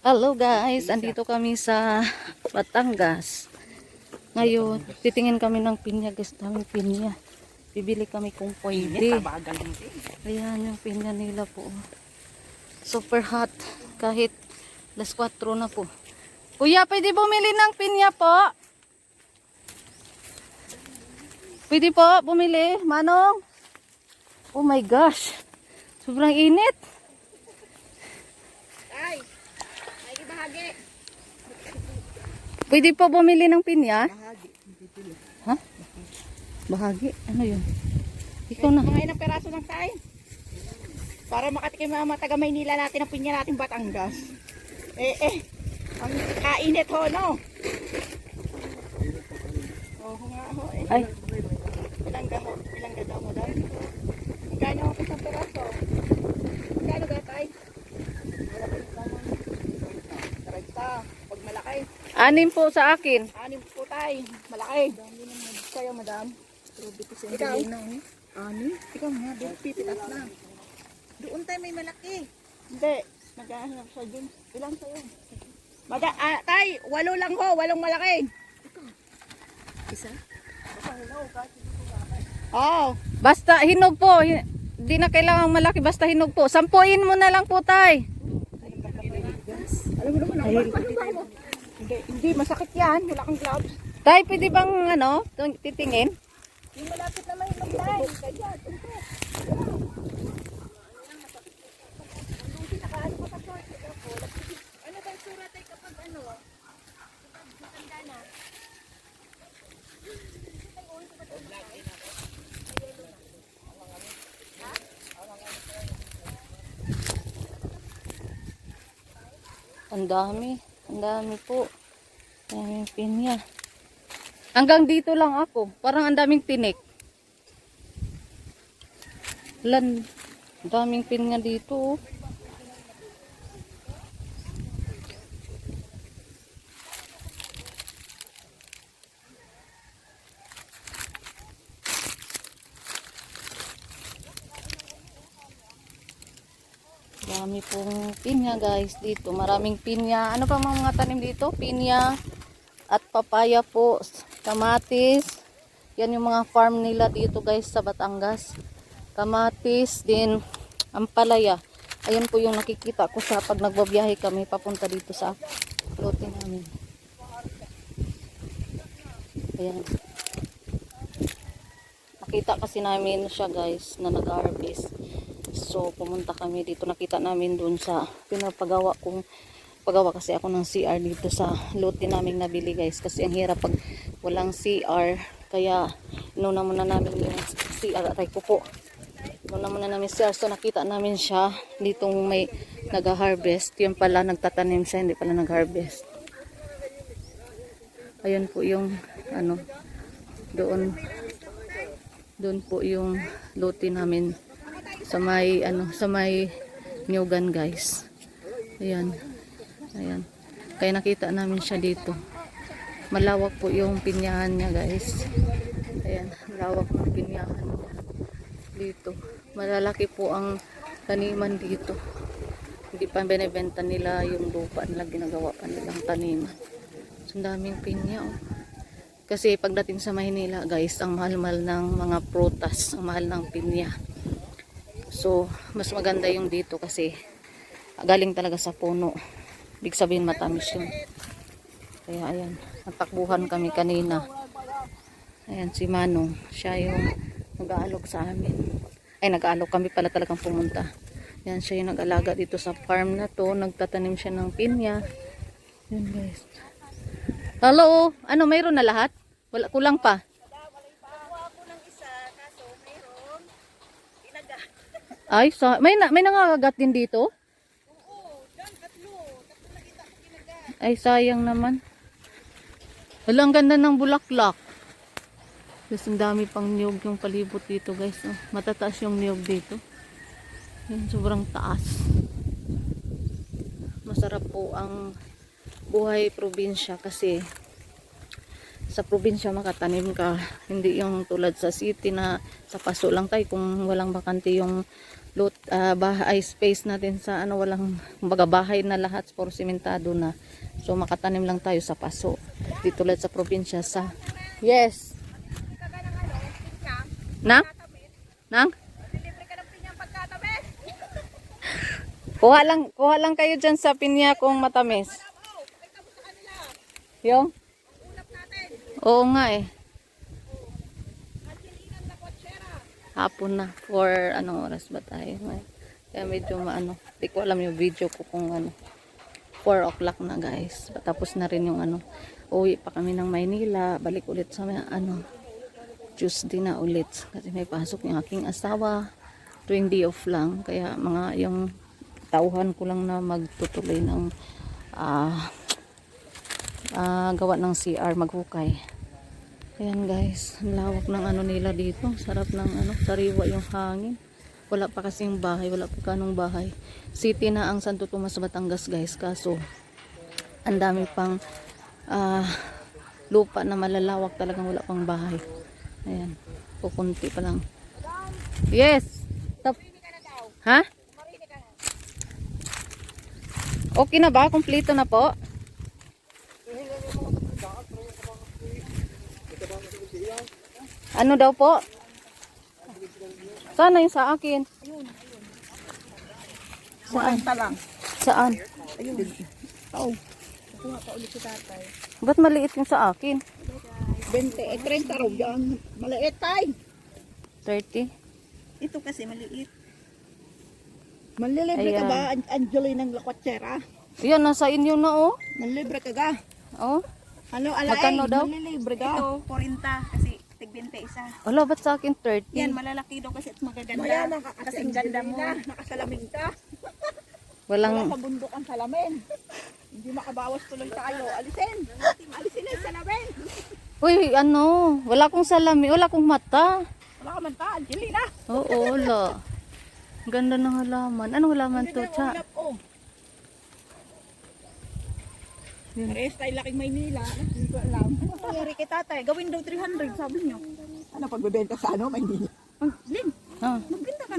Hello guys, andito kami sa Batangas. Ngayon, titingin kami ng pinya guys, daming pinya. Bibili kami kung pwede. Ayan yung pinya nila po. Super hot. Kahit las 4 na po. Kuya, pwede bumili ng pinya po? Pwede po bumili, Manong? Oh my gosh. Sobrang init. Ay, bahagi. Pwede po bumili ng pinya? Bahagi. Ha? Bahagi? Ano yun? Ikaw na. Mga ilang peraso lang tayo. Para makatikim mga taga Maynila natin ang pinya natin Batangas. Eh, eh. Ang kainit ho, no? Oo nga ho, eh. Ay, Ilang gaho, ilang gadaw mo daw. Magkano ang isang peraso? Magkano gatay? Tarekta. Pag malaki. Anim po sa akin. Anim po tayo. Malaki. Kayo, madam. Ikaw? Anim? Ikaw nga, doon pipitas na. Doon tayo may malaki. Hindi. Magkano siya dun. Ilan sa'yo? Maga, ah, tay, walo lang ho. Walong malaki. Isa? Oo. Basta hinog po. Hi- Di na kailangan malaki. Basta hinog po. Sampuin mo na lang po, tay. Alam mo naman, ako, ano ba mo? Hindi, hindi, masakit yan. Wala kang gloves. Tay, pwede bang ano, titingin? Yung malapit na may magday. Kaya. Ano ba yung sura tayo kapag ano? Kapag matanda na? Ang dami. Ang dami po. Daming pinya. Hanggang dito lang ako. Parang ang daming tinik. Lan, daming pinya dito. oh. Dami pong pinya guys dito. Maraming pinya. Ano pa mga tanim dito? Pinya at papaya po. Kamatis. Yan yung mga farm nila dito guys sa Batangas. Kamatis din. Ampalaya. Ayan po yung nakikita ko sa pag nagbabiyahe kami papunta dito sa lote namin. Ayan. Nakita kasi namin siya guys na nag-harvest. So, pumunta kami dito. Nakita namin dun sa pinapagawa kong pagawa kasi ako ng CR dito sa lote namin nabili guys. Kasi ang hirap pag walang CR. Kaya, inuna muna namin yung CR. Aray ko po. Inuna muna namin CR. So, nakita namin siya ditong may nag-harvest. Yung pala, nagtatanim siya. Hindi pala nag-harvest. Ayun po yung ano doon doon po yung lote namin sa may ano sa may Nyogan guys ayan ayan. Kaya nakita namin siya dito. Malawak po yung pinyahan niya guys. Ayan malawak ng pinyahan niya dito. Malalaki po ang taniman dito. Hindi pa binibenta nila yung lupa nila ginagawa pa nilang taniman. So, ang daming pinya oh. kasi pagdating sa Maynila guys ang mahal-mahal ng mga prutas ang mahal ng pinya. So, mas maganda yung dito kasi galing talaga sa puno. Big sabihin matamis yun. Kaya ayan, natakbuhan kami kanina. Ayan si Manong, siya yung nag-aalok sa amin. Ay, nag-aalok kami pala talagang pumunta. Ayan, siya yung nag-alaga dito sa farm na to. Nagtatanim siya ng pinya. Yun guys. Hello, ano, mayroon na lahat? Wala, kulang pa. Ay, sa, may, na, may nangangagat din dito? Ay, sayang naman. Wala, ang ganda ng bulaklak. Tapos ang dami pang niyog yung palibot dito guys. Oh, matataas yung niyog dito. Yan, sobrang taas. Masarap po ang buhay probinsya kasi sa probinsya makatanim ka. Hindi yung tulad sa city na sa paso lang tayo kung walang bakante yung lot, ah, bahay space natin sa ano walang kumbaga bahay na lahat for simentado na. So makatanim lang tayo sa paso. Dito ulit sa probinsya sa Yes. Nang? Nang? Kuha lang, kuha lang kayo dyan sa pinya kung matamis. Yung? Oo nga eh. Hapon na. For anong oras ba tayo? May- Kaya medyo maano. Di ko alam yung video ko kung ano. 4 o'clock na guys. Tapos na rin yung ano. Uwi pa kami ng Maynila. Balik ulit sa ano. Tuesday na ulit. Kasi may pasok yung aking asawa. Tuwing day off lang. Kaya mga yung tauhan ko lang na magtutuloy ng ah ah, gawa ng CR maghukay. Ayan guys, ang lawak ng ano nila dito. Sarap ng ano, sariwa yung hangin. Wala pa kasing bahay, wala pa kanong bahay. City na ang Santo Tomas Batangas guys, kaso ang dami pang ah, lupa na malalawak talagang wala pang bahay. Ayan, kukunti pa lang. Yes! Tap- ha? Okay na ba? Kompleto na po? Ano daw po? Sana yung sa akin. Saan? Saan lang? Saan? Ayun. Oo. Kuha pa ulit si tatay. Ba't maliit yung sa akin? 20, eh 30 raw yan. Maliit tay. 30? Ito kasi maliit. Manlilibre ka Ayan. ba, An- Angeline ng Lakwatsera? Yan, nasa inyo na oh. Manlilibre ka ga? Oh. Ano, alay? Magkano daw? Manlilibre ka? Ito, 40 kasi tigbinte isa. Wala, ba't sa akin 30? Yan, malalaki daw kasi at magaganda. Ka kasi ang ganda mo. Nakasalaming ka. Walang, Wala sa bundok ang salamin. Hindi makabawas tuloy tayo. Alisin. Alisin na yung salamin. uy, ano, wala akong salami, wala akong mata. Wala ka man ta, Angelina. Oo, wala. Ganda ng halaman. Anong halaman to, cha? ulap, oh. Pares tayo laking Maynila. Eh. Hindi ko alam. Sorry kay tatay. Gawin daw 300 sabi niyo. Ano pagbebenta sa ano Maynila? Ah, Ang lim. Ha. Ah. Maganda ka.